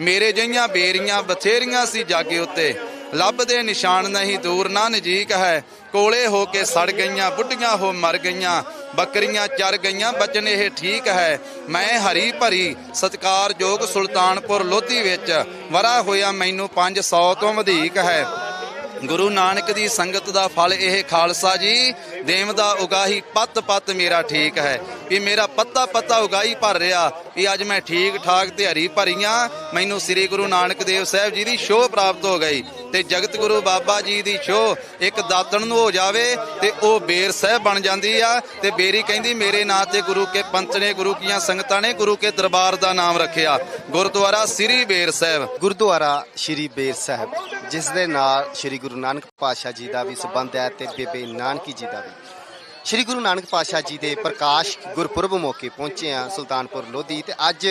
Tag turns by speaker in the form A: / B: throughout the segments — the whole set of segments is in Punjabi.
A: ਮੇਰੇ ਜਈਆਂ ਬੇਰੀਆਂ ਬਥੇਰੀਆਂ ਸੀ ਜਾਗੇ ਉੱਤੇ। ਲੱਭਦੇ ਨਿਸ਼ਾਨ ਨਹੀਂ ਦੂਰ, ਨਾ ਨਜੀਕ ਹੈ। ਕੋਲੇ ਹੋ ਕੇ ਸੜ ਗਈਆਂ, ਬੁੱਢੀਆਂ ਹੋ ਮਰ ਗਈਆਂ। ਬੱਕਰੀਆਂ ਚਰ ਗਈਆਂ, ਬਚਨ ਇਹ ਠੀਕ ਹੈ। ਮੈਂ ਹਰੀ ਭਰੀ, ਸਤਕਾਰਯੋਗ ਸੁਲਤਾਨਪੁਰ ਲੋਧੀ ਵਿੱਚ ਵਰਾ ਹੋਇਆ, ਮੈਨੂੰ 500 ਤੋਂ ਵਧੇਕ ਹੈ। ਗੁਰੂ ਨਾਨਕ ਦੀ ਸੰਗਤ ਦਾ ਫਲ ਇਹ ਖਾਲਸਾ ਜੀ, ਦੇਵ ਦਾ ਉਗਾਹੀ ਪੱਤ ਪੱਤ ਮੇਰਾ ਠੀਕ ਹੈ। ਵੀ ਮੇਰਾ ਪੱਤਾ ਪੱਤਾ ਉਗਾਹੀ ਭਰ ਰਿਹਾ। ਵੀ ਅੱਜ ਮੈਂ ਠੀਕ ਠਾਕ ਤੇ ਹਰੀ ਭਰੀਆਂ। ਮੈਨੂੰ ਸ੍ਰੀ ਗੁਰੂ ਨਾਨਕ ਦੇਵ ਸਾਹਿਬ ਜੀ ਦੀ ਸ਼ੋਅ ਪ੍ਰਾਪਤ ਹੋ ਗਈ ਤੇ ਜਗਤ ਗੁਰੂ ਬਾਬਾ ਜੀ ਦੀ ਸ਼ੋਅ ਇੱਕ ਦਾਤਣ ਨੂੰ ਹੋ ਜਾਵੇ ਤੇ ਉਹ ਬੇਰ ਸਾਹਿਬ ਬਣ ਜਾਂਦੀ ਆ ਤੇ ਬੇਰੀ ਕਹਿੰਦੀ, ਮੇਰੇ ਨਾਂ ਤੇ ਗੁਰੂ ਕੇ ਪੰਥ ਨੇ, ਗੁਰੂ ਕੀਆਂ ਸੰਗਤਾਂ ਨੇ, ਗੁਰੂ ਕੇ ਦਰਬਾਰ ਦਾ ਨਾਮ ਰੱਖਿਆ। ਗੁਰਦੁਆਰਾ ਸ੍ਰੀ ਬੇਰ ਸਾਹਿਬ।
B: ਗੁਰਦੁਆਰਾ ਸ਼੍ਰੀ ਬੇਰ ਸਾਹਿਬ, ਜਿਸ ਦੇ ਨਾਲ ਸ਼੍ਰੀ ਗੁਰੂ ਨਾਨਕ ਪਾਤਸ਼ਾਹ ਜੀ ਦਾ ਵੀ ਸੰਬੰਧ ਹੈ ਤੇ ਬੇਬੇ ਨਾਨਕੀ ਜੀ ਦਾ ਵੀ। ਸ਼੍ਰੀ ਗੁਰੂ ਨਾਨਕ ਪਾਤਸ਼ਾਹ ਜੀ ਦੇ ਪ੍ਰਕਾਸ਼ ਗੁਰਪੁਰਬ ਮੌਕੇ ਪਹੁੰਚੇ ਆ ਸੁਲਤਾਨਪੁਰ ਲੋਧੀ ਤੇ ਅੱਜ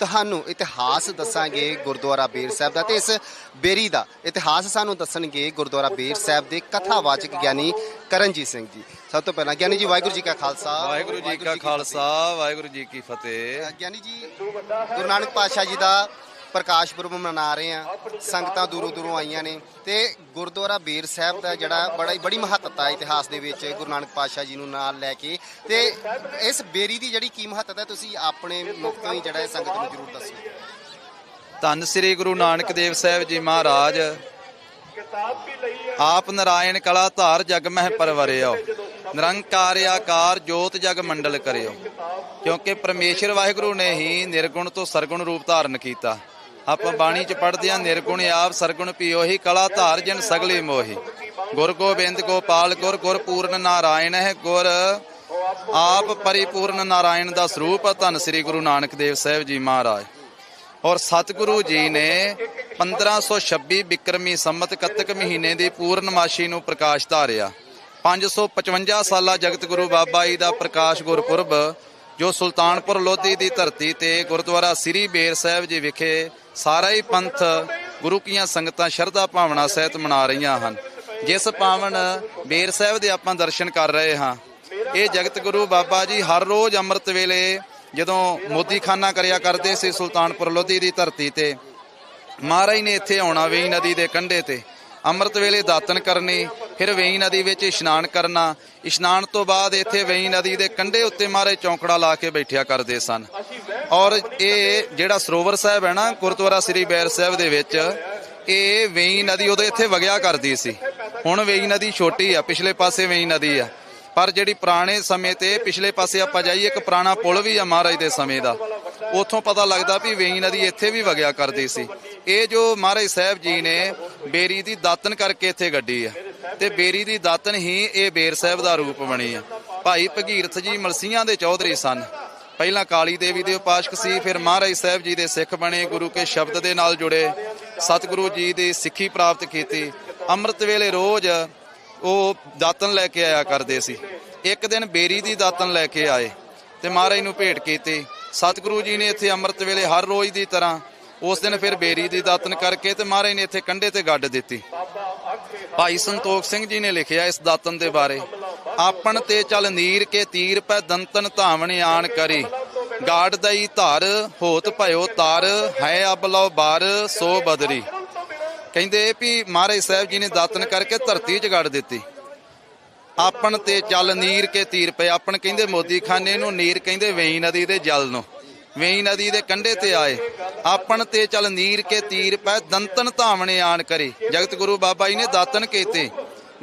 B: ਤੁਹਾਨੂੰ ਇਤਿਹਾਸ ਦੱਸਾਂਗੇ ਗੁਰਦੁਆਰਾ ਬੇਰ ਸਾਹਿਬ ਦਾ ਤੇ ਇਸ ਬੇਰੀ ਦਾ ਇਤਿਹਾਸ ਸਾਨੂੰ ਦੱਸਣਗੇ ਗੁਰਦੁਆਰਾ ਬੇਰ ਸਾਹਿਬ ਦੇ ਕਥਾਵਾਚਕ ਗਿਆਨੀ ਕਰਨਜੀਤ ਸਿੰਘ ਜੀ। ਸਭ ਤੋਂ ਪਹਿਲਾਂ ਗਿਆਨੀ ਜੀ ਵਾਹਿਗੁਰੂ ਜੀ ਕਾ ਖਾਲਸਾ।
A: ਵਾਹਿਗੁਰੂ ਜੀ ਕਾ ਖਾਲਸਾ ਵਾਹਿਗੁਰੂ ਜੀ ਕੀ ਫਤਿਹ।
B: ਗਿਆਨੀ ਜੀ ਗੁਰੂ ਨਾਨਕ ਪਾਤਸ਼ਾਹ ਜੀ ਦਾ ਪ੍ਰਕਾਸ਼ ਪੁਰਬ ਮਨਾ ਰਹੇ ਆ, ਸੰਗਤਾਂ ਦੂਰੋਂ ਦੂਰੋਂ ਆਈਆਂ ਨੇ ਤੇ ਗੁਰਦੁਆਰਾ ਬੇਰ ਸਾਹਿਬ ਦਾ ਜਿਹੜਾ ਬੜਾ ਬੜੀ ਮਹੱਤਤਾ ਇਤਿਹਾਸ ਦੇ ਵਿੱਚ, ਗੁਰੂ ਨਾਨਕ ਪਾਤਸ਼ਾਹ ਜੀ ਨੂੰ ਨਾਲ ਲੈ ਕੇ ਤੇ ਇਸ ਬੇਰੀ ਦੀ ਜਿਹੜੀ ਕੀ ਮਹੱਤਤਾ ਤੁਸੀਂ ਆਪਣੇ ਮੁਖ ਹੀ ਜਿਹੜਾ ਇਹ ਸੰਗਤ ਨੂੰ ਜ਼ਰੂਰ ਦੱਸੋ।
A: ਧੰਨ ਸ੍ਰੀ ਗੁਰੂ ਨਾਨਕ ਦੇਵ ਸਾਹਿਬ ਜੀ ਮਹਾਰਾਜ। ਆਪ ਨਰਾਇਣ ਕਲਾ ਧਾਰ ਜਗ ਮਹਿ ਪਰਵਰਿਓ, ਨਿਰੰਕਾਰ ਆਕਾਰ ਜੋਤ ਜਗ ਮੰਡਲ ਕਰਿਓ, ਕਿਉਂਕਿ ਪਰਮੇਸ਼ਰ ਵਾਹਿਗੁਰੂ ਨੇ ਹੀ ਨਿਰਗੁਣ ਤੋਂ ਸਰਗੁਣ ਰੂਪ ਧਾਰਨ ਕੀਤਾ। ਆਪਾਂ ਬਾਣੀ ਚ ਪੜ੍ਹਦੇ ਆ ਨਿਰਗੁਣ ਆਪ, ਸਰਗੁਣ ਪਿਓ ਹੀ, ਕਲਾ ਧਾਰ ਜਨ ਸਗਲੇ ਮੋਹੀ। ਗੁਰ ਗੋਬਿੰਦ ਗੋਪਾਲ, ਗੁਰ ਗੁਰ ਪੂਰਨ ਨਾਰਾਇਣ ਹੈ ਗੁਰ। ਆਪ ਪਰਿਪੂਰਨ ਨਾਰਾਇਣ ਦਾ ਸਰੂਪ, ਧੰਨ ਸ੍ਰੀ ਗੁਰੂ ਨਾਨਕ ਦੇਵ ਸਾਹਿਬ ਜੀ ਮਹਾਰਾਜ। ਔਰ ਸਤਿਗੁਰੂ ਜੀ ਨੇ 1526 ਬਿਕਰਮੀ ਸੰਮਤ ਕੱਤਕ ਮਹੀਨੇ ਦੀ ਪੂਰਨਮਾਸ਼ੀ ਨੂੰ ਪ੍ਰਕਾਸ਼ ਧਾਰਿਆ। 555 ਸਾਲਾ ਜਗਤ ਗੁਰੂ ਬਾਬਾ ਜੀ ਦਾ ਪ੍ਰਕਾਸ਼ ਗੁਰਪੁਰਬ, ਜੋ ਸੁਲਤਾਨਪੁਰ ਲੋਧੀ ਦੀ ਧਰਤੀ ਤੇ ਗੁਰਦੁਆਰਾ ਸ੍ਰੀ ਬੇਰ ਸਾਹਿਬ ਜੀ ਵਿਖੇ ਸਾਰਾ ਹੀ ਪੰਥ ਗੁਰੂ ਕੀਆਂ ਸੰਗਤਾਂ ਸ਼ਰਧਾ ਭਾਵਨਾ ਸਹਿਤ ਮਨਾ ਰਹੀਆਂ ਹਨ। ਜਿਸ ਪਾਵਨ ਬੇਰ ਸਾਹਿਬ ਦੇ ਆਪਾਂ ਦਰਸ਼ਨ ਕਰ ਰਹੇ ਹਾਂ, ਇਹ ਜਗਤ ਗੁਰੂ ਬਾਬਾ ਜੀ ਹਰ ਰੋਜ਼ ਅੰਮ੍ਰਿਤ ਵੇਲੇ ਜਦੋਂ ਮੋਦੀਖਾਨਾ ਕਰਿਆ ਕਰਦੇ ਸੀ ਸੁਲਤਾਨਪੁਰ ਲੋਧੀ ਦੀ ਧਰਤੀ ਤੇ, ਮਹਾਰਾਜ ਨੇ ਇੱਥੇ ਆਉਣਾ ਵੇਈ ਨਦੀ ਦੇ ਕੰਢੇ ਤੇ। ਅੰਮ੍ਰਿਤ ਵੇਲੇ ਦਾਤਨ ਕਰਨੀ, ਫਿਰ ਵੇਈ ਨਦੀ ਵਿੱਚ ਇਸ਼ਨਾਨ ਕਰਨਾ, ਇਸ਼ਨਾਨ ਤੋਂ ਬਾਅਦ ਇੱਥੇ ਵੇਈ ਨਦੀ ਦੇ ਕੰਢੇ ਉੱਤੇ ਮਹਾਰਾਜ ਚੌਂਕੜਾ ਲਾ ਕੇ ਬੈਠਿਆ ਕਰਦੇ ਸਨ। ਔਰ ਇਹ ਜਿਹੜਾ ਸਰੋਵਰ ਸਾਹਿਬ ਹੈ ਨਾ, ਗੁਰਦੁਆਰਾ ਸ੍ਰੀ ਬੈਰ ਸਾਹਿਬ ਦੇ ਵਿੱਚ, ਇਹ ਵੇਈ ਨਦੀ ਉਦੋਂ ਇੱਥੇ ਵਗਿਆ ਕਰਦੀ ਸੀ। ਹੁਣ ਵੇਈ ਨਦੀ ਛੋਟੀ ਆ, ਪਿਛਲੇ ਪਾਸੇ ਵੇਈ ਨਦੀ ਆ। ਪਰ ਜਿਹੜੀ ਪੁਰਾਣੇ ਸਮੇਂ ਤੇ, ਪਿਛਲੇ ਪਾਸੇ ਆਪਾਂ ਜਾਈਏ, ਇੱਕ ਪੁਰਾਣਾ ਪੁਲ ਵੀ ਆ ਮਹਾਰਾਜ ਦੇ ਸਮੇਂ ਦਾ। ਉਥੋਂ ਪਤਾ ਲੱਗਦਾ ਵੀ ਵੇਈ ਨਦੀ ਇੱਥੇ ਵੀ ਵਗਿਆ ਕਰਦੀ ਸੀ। ਇਹ ਜੋ ਮਹਾਰਾਜ ਸਾਹਿਬ ਜੀ ਨੇ ਬੇਰੀ ਦੀ ਦਾਤਨ ਕਰਕੇ ਇੱਥੇ ਗੱਡੀ ਆ। ਤੇ ਬੇਰੀ ਦੀ ਦਾਤਨ ਹੀ ਇਹ ਬੇਰ ਸਾਹਿਬ ਦਾ ਰੂਪ ਬਣੀ ਆ। ਭਾਈ ਭਗੀਰਥ ਜੀ ਮਲਸੀਆਂ ਦੇ ਚੌਧਰੀ ਸਨ। ਪਹਿਲਾਂ ਕਾਲੀ ਦੇਵੀ ਦੇ ਉਪਾਸ਼ਕ ਸੀ, ਫਿਰ ਮਹਾਰਾਜ ਸਾਹਿਬ ਜੀ ਦੇ ਸਿੱਖ ਬਣੇ, ਗੁਰੂ ਕੇ ਸ਼ਬਦ ਦੇ ਨਾਲ ਜੁੜੇ, ਸਤਿਗੁਰੂ ਜੀ ਦੀ ਸਿੱਖੀ ਪ੍ਰਾਪਤ ਕੀਤੀ। ਅੰਮ੍ਰਿਤ ਵੇਲੇ ਰੋਜ਼ ਉਹ ਦਾਤਨ ਲੈ ਕੇ ਆਇਆ ਕਰਦੇ ਸੀ। ਇੱਕ ਦਿਨ ਬੇਰੀ ਦੀ ਦਾਤਨ ਲੈ ਕੇ ਆਏ ਤੇ ਮਹਾਰਾਜ ਨੂੰ ਭੇਟ ਕੀਤੀ। ਸਤਿਗੁਰੂ ਜੀ ਨੇ ਇੱਥੇ ਅੰਮ੍ਰਿਤ ਵੇਲੇ ਹਰ ਰੋਜ਼ ਦੀ ਤਰ੍ਹਾਂ ਉਸ ਦਿਨ ਫਿਰ ਬੇਰੀ ਦੀ ਦਾਤਨ ਕਰਕੇ ਤੇ ਮਹਾਰਾਜ ਨੇ ਇੱਥੇ ਕੰਢੇ ਤੇ ਗੱਡ ਦਿੱਤੀ। ਭਾਈ ਸੰਤੋਖ ਸਿੰਘ ਜੀ ਨੇ ਲਿਖਿਆ ਇਸ ਦਾਤਨ ਦੇ ਬਾਰੇ। ਆਪਣ ਤੇ ਚਲ ਨੀਰ ਕੇ ਤੀਰ ਪੈ ਦੰਤਨ ਧਾਵਣ ਆਣ ਕਰੀ। ਗਾੜ ਦਈ ਧਰ, ਹੋਤ ਭਇਓ ਤਾਰ, ਹੈ ਅਬ ਲਓ ਬਾਰ, ਸੋ ਬਦਰੀ। ਕਹਿੰਦੇ ਵੀ ਮਹਾਰਾਜ ਸਾਹਿਬ ਜੀ ਨੇ ਦਾਤਨ ਕਰਕੇ ਧਰਤੀ 'ਚ ਗੜ ਦਿੱਤੀ। ਆਪਣ ਤੇ ਚੱਲ ਨੀਰ ਕੇ ਤੀਰ ਪਏ ਆਪਣ ਕਹਿੰਦੇ ਮੋਦੀ ਖਾਨੇ ਨੂੰ ਨੀਰ ਕਹਿੰਦੇ ਵੇਈ ਨਦੀ ਦੇ ਜਲ ਨੂੰ। ਵੇਈ ਨਦੀ ਦੇ ਕੰਢੇ ਤੇ ਆਏ। ਆਪਣ ਤੇ ਚੱਲ ਨੀਰ ਕੇ ਤੀਰ ਪੈ ਦੰਤਨ ਧਾਵਣੇ ਆਣ ਕਰੇ। ਜਗਤ ਗੁਰੂ ਬਾਬਾ ਜੀ ਨੇ ਦਾਤਨ ਕੀਤੇ।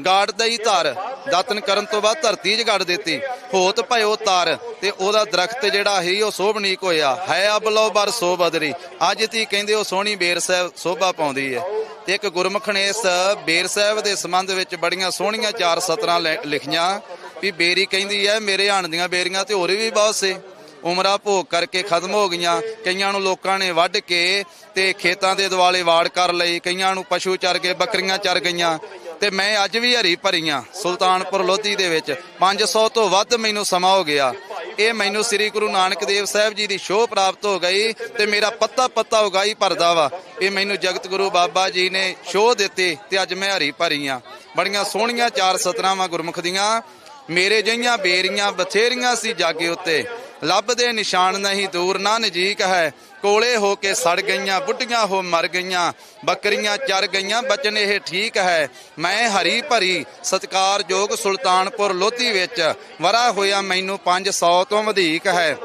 A: ਗਾੜ ਦਈ ਧਰ ਦਾਤਨ ਕਰਨ ਤੋਂ ਬਾਅਦ ਧਰਤੀ 'ਚ ਗੜ ਦਿੱਤੀ। ਹੋਤ ਭਇਓ ਤਾਰ ਤੇ ਉਹਦਾ ਦਰਖਤ ਜਿਹੜਾ ਸੀ ਉਹ ਸੋਭਨੀਕ ਹੋਇਆ। ਹੈ ਅਬਲੋ ਬਰ ਸੋ ਬਦਰੀ। ਅੱਜ ਤੀ ਕਹਿੰਦੇ ਉਹ ਸੋਹਣੀ ਬੇਰ ਸਾਹਿਬ ਸੋਭਾ ਪਾਉਂਦੀ ਹੈ ਤੇ ਇੱਕ ਗੁਰਮੁਖ ਨੇ ਇਸ ਬੇਰ ਸਾਹਿਬ ਦੇ ਸੰਬੰਧ ਵਿੱਚ ਬੜੀਆਂ ਸੋਹਣੀਆਂ ਚਾਰ ਸਤਰਾਂ ਲੈ- ਲਿਖੀਆਂ ਵੀ ਬੇਰੀ ਕਹਿੰਦੀ ਹੈ ਮੇਰੇ ਹਾਣ ਦੀਆਂ ਬੇਰੀਆਂ ਤੇ ਹੋਰ ਵੀ ਬਹੁਤ ਸੇ। ਉਮਰਾ ਭੋਗ ਕਰਕੇ ਖਤਮ ਹੋ ਗਈਆਂ। ਕਈਆਂ ਨੂੰ ਲੋਕਾਂ ਨੇ ਵੱਢ ਕੇ ਤੇ ਖੇਤਾਂ ਦੇ ਦਿਵਾਲੇ ਵਾੜ ਕਰ ਲਈ। ਕਈਆਂ ਨੂੰ ਪਸ਼ੂ ਚਰ ਕੇ ਬੱਕਰੀਆਂ ਚਰ ਗਈਆਂ। ਤੇ ਮੈਂ ਅੱਜ ਵੀ ਹਰੀ ਭਰੀ ਭਰੀਆਂ ਸੁਲਤਾਨਪੁਰ ਲੋਧੀ ਦੇ ਵਿੱਚ। 500 ਤੋਂ ਵੱਧ ਮੈਨੂੰ ਸਮਾਂ ਹੋ ਗਿਆ। ਇਹ ਮੈਨੂੰ ਸ੍ਰੀ ਗੁਰੂ ਨਾਨਕ ਦੇਵ ਸਾਹਿਬ ਜੀ ਦੀ ਸ਼ੋਅ ਪ੍ਰਾਪਤ ਹੋ ਗਈ ਤੇ ਮੇਰਾ ਪੱਤਾ ਪੱਤਾ ਉਗਾਈ ਭਰਦਾ ਵਾ। ਇਹ ਮੈਨੂੰ ਜਗਤ ਗੁਰੂ ਬਾਬਾ ਜੀ ਨੇ ਸ਼ੋਅ ਦਿੱਤੀ ਤੇ ਅੱਜ ਮੈਂ ਹਰੀ ਭਰੀ ਭਰੀਆਂ ਬੜੀਆਂ ਸੋਹਣੀਆਂ ਚਾਰ ਸਤਰਾਵਾਂ ਗੁਰਮੁਖ ਦੀਆਂ। ਮੇਰੇ ਜਈਆਂ ਬੇਰੀਆਂ ਬਥੇਰੀਆਂ ਸੀ ਜਾਗੇ ਉੱਤੇ। ਲੱਭਦੇ ਨਿਸ਼ਾਨ ਨਹੀਂ, ਦੂਰ ਨਾ ਨਜੀਕ ਹੈ। ਕੋਲੇ ਹੋ ਕੇ ਸੜ ਗਈਆਂ, ਬੁੱਢੀਆਂ ਹੋ ਮਰ ਗਈਆਂ, ਬੱਕਰੀਆਂ ਚਰ ਗਈਆਂ, ਬਚਨ ਇਹ ਠੀਕ ਹੈ। ਮੈਂ ਹਰੀ ਭਰੀ, ਸਤਕਾਰਯੋਗ ਸੁਲਤਾਨਪੁਰ ਲੋਧੀ ਵਿੱਚ ਵਰਾ ਹੋਇਆ ਮੈਨੂੰ 500 ਤੋਂ ਵਧੇਕ ਹੈ।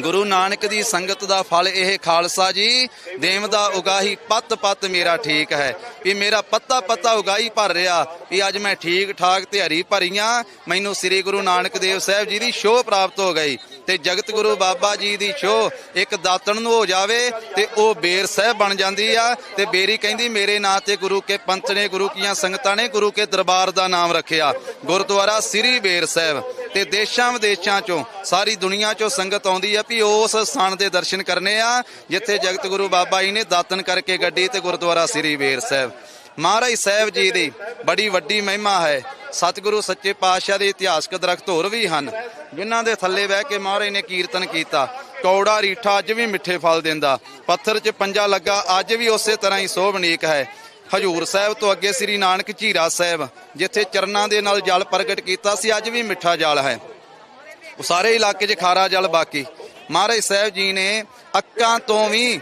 A: ਗੁਰੂ ਨਾਨਕ ਦੀ ਸੰਗਤ ਦਾ ਫਲ ਇਹ ਖਾਲਸਾ ਜੀ, ਦੇਵ ਦਾ ਉਗਾਹੀ ਪੱਤ ਪੱਤ ਮੇਰਾ ਠੀਕ ਹੈ। ਵੀ ਮੇਰਾ ਪੱਤਾ ਪੱਤਾ ਉਗਾਹੀ ਭਰ ਰਿਹਾ, ਵੀ ਅੱਜ ਮੈਂ ਠੀਕ ਠਾਕ ਤੇ ਹਰੀ ਭਰੀਆਂ, ਮੈਨੂੰ ਸ੍ਰੀ ਗੁਰੂ ਨਾਨਕ ਦੇਵ ਸਾਹਿਬ ਜੀ ਦੀ ਸ਼ੋਅ ਪ੍ਰਾਪਤ ਹੋ ਗਈ। ਤੇ ਜਗਤ ਗੁਰੂ ਬਾਬਾ ਜੀ ਦੀ ਸ਼ੋਅ ਇੱਕ ਦਾਤਣ ਨੂੰ ਹੋ ਜਾਵੇ ਤੇ ਉਹ ਬੇਰ ਸਾਹਿਬ ਬਣ ਜਾਂਦੀ ਆ ਤੇ ਬੇਰੀ ਕਹਿੰਦੀ, ਮੇਰੇ ਨਾਂ ਤੇ ਗੁਰੂ ਕੇ ਪੰਥ ਨੇ, ਗੁਰੂ ਕੀਆਂ ਸੰਗਤਾਂ ਨੇ ਗੁਰੂ ਕੇ ਦਰਬਾਰ ਦਾ ਨਾਮ ਰੱਖਿਆ। ਗੁਰਦੁਆਰਾ ਸ੍ਰੀ ਬੇਰ ਸਾਹਿਬ ਤੇ ਦੇਸ਼ਾਂ ਵਿਦੇਸ਼ਾਂ ਚੋਂ, ਸਾਰੀ ਦੁਨੀਆ ਚੋਂ ਸੰਗਤ ਆਉਂਦੀ ਆ ਵੀ ਉਸ ਸਥਾਨ ਦੇ ਦਰਸ਼ਨ ਕਰਨੇ ਆ, ਜਿੱਥੇ ਜਗਤ ਗੁਰੂ ਬਾਬਾ ਜੀ ਨੇ ਦਾਤਨ ਕਰਕੇ ਗੱਡੀ ਤੇ ਗੁਰਦੁਆਰਾ ਸ੍ਰੀ ਬੇਰ ਸਾਹਿਬ। ਮਹਾਰਾਜ ਸਾਹਿਬ ਜੀ ਦੀ ਬੜੀ ਵੱਡੀ ਮਹਿਮਾ ਹੈ। ਸਤਿਗੁਰੂ ਸੱਚੇ ਪਾਤਸ਼ਾਹ ਦੇ ਇਤਿਹਾਸਕ ਦਰਖਤ ਹੋਰ ਵੀ ਹਨ। ਜਿਨ੍ਹਾਂ ਦੇ ਥੱਲੇ ਬਹਿ ਕੇ ਮਹਾਰਾਜ ਨੇ ਕੀਰਤਨ ਕੀਤਾ। ਕੌੜਾ ਰੀਠਾ ਅੱਜ ਵੀ ਮਿੱਠੇ ਫਲ ਦਿੰਦਾ। ਪੱਥਰ 'ਚ ਪੰਜਾ ਲੱਗਾ, ਅੱਜ ਵੀ ਉਸੇ ਤਰ੍ਹਾਂ ਹੀ ਸੋਭਨੀਕ ਹੈ। ਹਜੂਰ ਸਾਹਿਬ ਤੋਂ ਅੱਗੇ ਸ੍ਰੀ ਨਾਨਕ ਝੀਰਾ ਸਾਹਿਬ, ਜਿੱਥੇ ਚਰਨਾਂ ਦੇ ਨਾਲ ਜਲ ਪ੍ਰਗਟ ਕੀਤਾ ਸੀ, ਅੱਜ ਵੀ ਮਿੱਠਾ ਜਲ ਹੈ। ਉਹ ਸਾਰੇ ਇਲਾਕੇ 'ਚ ਖਾਰਾ ਜਲ ਬਾਕੀ। ਮਹਾਰਾਜ ਸਾਹਿਬ ਜੀ ਨੇ ਅੱਕਾਂ ਤੋਂ ਵੀ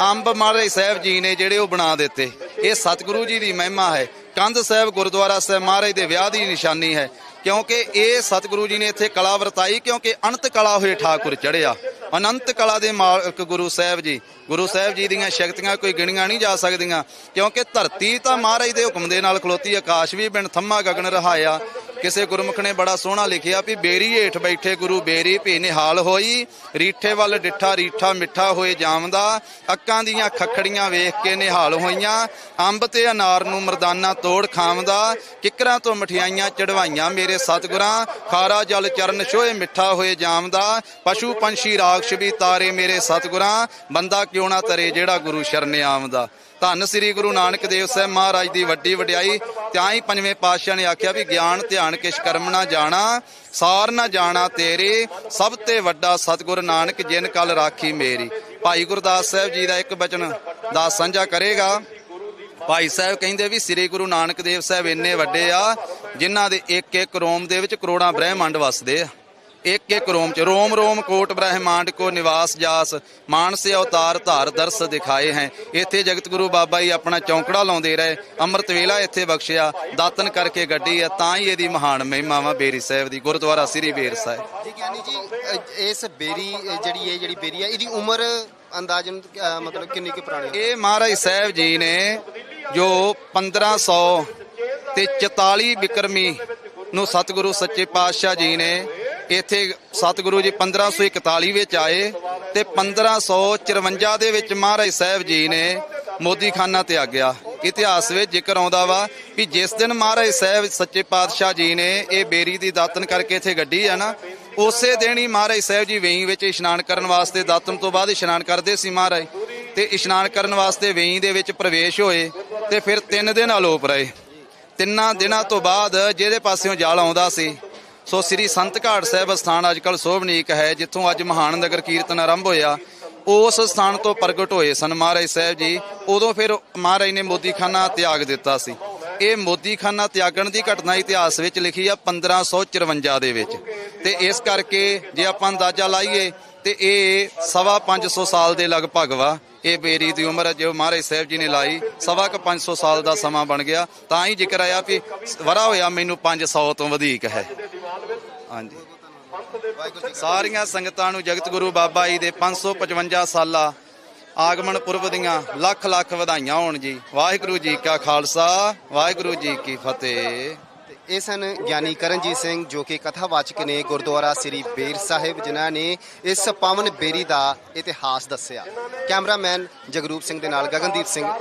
A: ਅੰਬ ਮਹਾਰਾਜ ਸਾਹਿਬ ਜੀ ਨੇ ਜਿਹੜੇ ਉਹ ਬਣਾ ਦਿੱਤੇ। ਇਹ ਸਤਿਗੁਰੂ ਜੀ ਦੀ ਮਹਿਮਾ ਹੈ। ਕੰਧ ਸਾਹਿਬ ਗੁਰਦੁਆਰਾ ਸਾਹਿਬ ਮਹਾਰਾਜ ਦੇ ਵਿਆਹ ਦੀ ਨਿਸ਼ਾਨੀ ਹੈ। ਕਿਉਂਕਿ ਇਹ ਸਤਿਗੁਰੂ ਜੀ ਨੇ ਇੱਥੇ ਕਲਾ ਵਰਤਾਈ, ਕਿਉਂਕਿ ਅਨੰਤ ਕਲਾ ਹੋਏ ਠਾਕੁਰ ਚੜਿਆ ਅਨੰਤ ਕਲਾ ਦੇ ਮਾਲਕ ਗੁਰੂ ਸਾਹਿਬ ਜੀ। ਗੁਰੂ ਸਾਹਿਬ ਜੀ ਦੀਆਂ ਸ਼ਕਤੀਆਂ ਕੋਈ ਗਿਣੀਆਂ ਨਹੀਂ ਜਾ ਸਕਦੀਆਂ, ਕਿਉਂਕਿ ਧਰਤੀ ਤਾਂ ਮਹਾਰਾਜ ਦੇ ਹੁਕਮ ਦੇ ਨਾਲ ਖਲੋਤੀ, ਆਕਾਸ਼ ਵੀ ਬਿਨ ਥੰਮਾ ਗਗਨ ਰਹਾਇਆ। ਕਿਸੇ ਗੁਰਮੁਖ ਨੇ ਬੜਾ ਸੋਹਣਾ ਲਿਖਿਆ ਵੀ ਬੇਰੀ ਹੇਠ ਬੈਠੇ ਗੁਰੂ ਬੇਰੀ ਭੀ ਨਿਹਾਲ ਹੋਈ। ਰੀਠੇ ਵੱਲ ਡਿੱਠਾ, ਰੀਠਾ ਮਿੱਠਾ ਹੋਏ ਜਾਮਦਾ ਅੱਕਾਂ ਦੀਆਂ ਖੱਖੜੀਆਂ ਵੇਖ ਕੇ ਨਿਹਾਲ ਹੋਈਆਂ। ਅੰਬ ਤੇ ਅਨਾਰ ਨੂੰ ਮਰਦਾਨਾ ਤੋੜ ਖਾਮਦਾ ਕਿਕਰਾਂ ਤੋਂ ਮਠਿਆਈਆਂ ਚੜਵਾਈਆਂ ਮੇਰੇ ਸਤਿਗੁਰਾਂ। ਖਾਰਾ ਜਲ ਚਰਨ ਛੋਏ ਮਿੱਠਾ ਹੋਏ ਜਾਮਦਾ ਪਸ਼ੂ ਪੰਛੀ ਰਾਖਸ਼ ਵੀ ਤਾਰੇ ਮੇਰੇ ਸਤਿਗੁਰਾਂ। ਬੰਦਾ ਕਿਉਂ ਨਾ ਤਰੇ ਜਿਹੜਾ ਗੁਰੂ ਸ਼ਰਨ ਆਵਦਾ। ਧੰਨ ਸ੍ਰੀ ਗੁਰੂ ਨਾਨਕ ਦੇਵ ਸਾਹਿਬ ਮਹਾਰਾਜ ਦੀ ਵੱਡੀ ਵਡਿਆਈ। ਤਾਂ ਹੀ ਪੰਜਵੇਂ ਪਾਤਸ਼ਾਹ ਨੇ ਆਖਿਆ ਵੀ ਗਿਆਨ, ਧਿਆਨ ਕਿਛ ਕਰਮ ਨਾ ਜਾਣਾ, ਸਾਰ ਨਾ ਜਾਣਾ ਤੇਰੇ। ਸਭ ਤੇ ਵੱਡਾ ਸਤਿਗੁਰ ਨਾਨਕ ਜਿਨ ਕਲ ਰਾਖੀ ਮੇਰੀ। ਭਾਈ ਗੁਰਦਾਸ ਸਾਹਿਬ ਜੀ ਦਾ ਇੱਕ ਬਚਨ ਦਾਸ ਸਾਂਝਾ ਕਰੇਗਾ। ਭਾਈ ਸਾਹਿਬ ਕਹਿੰਦੇ ਵੀ ਸ੍ਰੀ ਗੁਰੂ ਨਾਨਕ ਦੇਵ ਸਾਹਿਬ ਇੰਨੇ ਵੱਡੇ ਆ, ਜਿਨ੍ਹਾਂ ਦੇ ਇੱਕ ਇੱਕ ਰੋਮ ਦੇ ਵਿੱਚ ਕਰੋੜਾਂ ਬ੍ਰਹਿਮੰਡ ਵਸਦੇ ਆ। ਇੱਕ ਇੱਕ ਰੋਮ ਚ। ਰੋਮ ਰੋਮ ਕੋਟ ਬ੍ਰਹਿਮੰਡ ਕੋ ਨਿਵਾਸ ਜਾਸ। ਮਾਨਸ ਅਵਤਾਰ ਧਾਰ ਦਰਸ ਦਿਖਾਏ ਹੈ। ਇੱਥੇ ਜਗਤ ਗੁਰੂ ਬਾਬਾ ਜੀ ਆਪਣਾ ਚੌਂਕੜਾ ਲਾਉਂਦੇ ਰਹੇ। ਅੰਮ੍ਰਿਤ ਵੇਲਾ ਇੱਥੇ ਬਖਸ਼ਿਆ। ਦਾਤਨ ਕਰਕੇ ਗੱਡੀ ਆ ਤਾਂ ਹੀ ਇਹਦੀ ਮਹਾਨ ਮਹਿਮਾ ਵਾ ਬੇਰੀ ਸਾਹਿਬ ਦੀ। ਗੁਰਦੁਆਰਾ ਸ੍ਰੀ ਬੇਰ ਸਾਹਿਬ।
B: ਜੀ ਗਿਆਨੀ ਜੀ ਇਸ ਬੇਰੀ ਜਿਹੜੀ ਇਹ ਜਿਹੜੀ ਬੇਰੀ ਹੈ ਇਹਦੀ ਉਮਰ ਅੰਦਾਜ਼ਨ ਮਤਲਬ ਕਿੰਨੀ ਕੁ ਪੁਰਾਣੀ ਹੈ?
A: ਇਹ ਮਹਾਰਾਜ ਸਾਹਿਬ ਜੀ ਨੇ ਜੋ 1500 ਤੇ 44 ਬਿਕਰਮੀ ਨੂੰ ਸਤਿਗੁਰੂ ਸੱਚੇ ਪਾਤਸ਼ਾਹ ਜੀ ਨੇ ਇੱਥੇ ਸਤਿਗੁਰੂ ਜੀ 1541 ਵਿੱਚ ਆਏ ਤੇ 1554 ਦੇ ਵਿੱਚ ਮਹਾਰਾਜ ਸਾਹਿਬ ਜੀ ਨੇ ਮੋਦੀਖਾਨਾ ਤੇ ਆ ਗਿਆ ਇਤਿਹਾਸ ਵਿੱਚ ਜ਼ਿਕਰ ਆਉਂਦਾ ਵਾ ਵੀ ਜਿਸ ਦਿਨ ਮਹਾਰਾਜ ਸਾਹਿਬ ਸੱਚੇ ਪਾਤਸ਼ਾਹ ਜੀ ਨੇ ਇਹ ਬੇਰੀ ਦੀ ਦਾਤਨ ਕਰਕੇ ਇੱਥੇ ਗੱਡੀ ਆ ਨਾ, ਉਸੇ ਦਿਨ ਹੀ ਮਹਾਰਾਜ ਸਾਹਿਬ ਜੀ ਵੇਈ ਵਿੱਚ ਇਸ਼ਨਾਨ ਕਰਨ ਵਾਸਤੇ ਦਾਤਨ ਤੋਂ ਬਾਅਦ ਇਸ਼ਨਾਨ ਕਰਦੇ ਸੀ ਮਹਾਰਾਜ। ਤੇ ਇਸ਼ਨਾਨ ਕਰਨ ਵਾਸਤੇ ਵੇਈ ਦੇ ਵਿੱਚ ਪ੍ਰਵੇਸ਼ ਹੋਏ ਤੇ ਫਿਰ ਤਿੰਨ ਦਿਨ ਆਲੋਪ ਰਹੇ। ਤਿੰਨਾਂ ਦਿਨਾਂ ਤੋਂ ਬਾਅਦ ਜਿਹਦੇ ਪਾਸਿਓਂ ਜਲ ਆਉਂਦਾ ਸੀ ਸੋ ਸ੍ਰੀ ਸੰਤ ਘਾਟ ਸਾਹਿਬ ਸਥਾਨ ਅੱਜਕੱਲ ਸੋਭਨੀਕ ਹੈ, ਜਿੱਥੋਂ ਅੱਜ ਮਹਾਨ ਨਗਰ ਕੀਰਤਨ ਆਰੰਭ ਹੋਇਆ। ਉਸ ਸਥਾਨ ਤੋਂ ਪ੍ਰਗਟ ਹੋਏ ਸਨ ਮਹਾਰਾਜ ਸਾਹਿਬ ਜੀ। ਉਦੋਂ ਫਿਰ ਮਹਾਰਾਜ ਨੇ ਮੋਦੀਖਾਨਾ ਤਿਆਗ ਦਿੱਤਾ ਸੀ। ਇਹ ਮੋਦੀਖਾਨਾ ਤਿਆਗਣ ਦੀ ਘਟਨਾ ਇਤਿਹਾਸ ਵਿੱਚ ਲਿਖੀ ਆ 1554 ਦੇ ਵਿੱਚ। ਤੇ ਇਸ ਕਰਕੇ ਜੇ ਆਪਾਂ ਅੰਦਾਜ਼ਾ ਲਾਈਏ, ਤੇ ਇਹ ਸਵਾ 500 ਸਾਲ ਦੇ ਲਗਭਗ ਵਾ। ਇਹ ਬੇਰੀ ਦੀ ਉਮਰ ਜੋ ਮਹਾਰਾਜ ਸਾਹਿਬ ਜੀ ਨੇ ਲਾਈ। ਸਵਾ ਕ 500 ਸਾਲ ਦਾ ਸਮਾਂ ਬਣ ਗਿਆ। ਤਾਂ ਹੀ ਜ਼ਿਕਰ ਆਇਆ ਵੀ ਵਰਾ ਹੋਇਆ ਮੈਨੂੰ 500 ਤੋਂ ਵਧੇਕ ਹੈ। ਹਾਂਜੀ। ਸਾਰੀਆਂ ਸੰਗਤਾਂ ਨੂੰ ਜਗਤ ਗੁਰੂ ਬਾਬਾ ਜੀ ਦੇ 555 ਸਾਲਾ ਆਗਮਨ ਪੁਰਬ ਦੀਆਂ ਲੱਖ ਲੱਖ ਵਧਾਈਆਂ ਹੋਣ ਜੀ। ਵਾਹਿਗੁਰੂ ਜੀ ਕਾ ਖਾਲਸਾ, ਵਾਹਿਗੁਰੂ ਜੀ ਕੀ ਫਤਿਹ।
B: ਇਹ ਸਨ ਗਿਆਨੀ ਕਰਨਜੀਤ ਸਿੰਘ ਜੋ ਕਿ ਕਥਾਵਾਚਕ ਨੇ ਗੁਰਦੁਆਰਾ ਸ੍ਰੀ ਬੇਰ ਸਾਹਿਬ, ਜਿਨ੍ਹਾਂ ਨੇ ਇਸ ਪਾਵਨ ਬੇਰੀ ਦਾ ਇਤਿਹਾਸ ਦੱਸਿਆ। ਕੈਮਰਾਮੈਨ ਜਗਰੂਪ ਸਿੰਘ ਦੇ ਨਾਲ ਗਗਨਦੀਪ ਸਿੰਘ।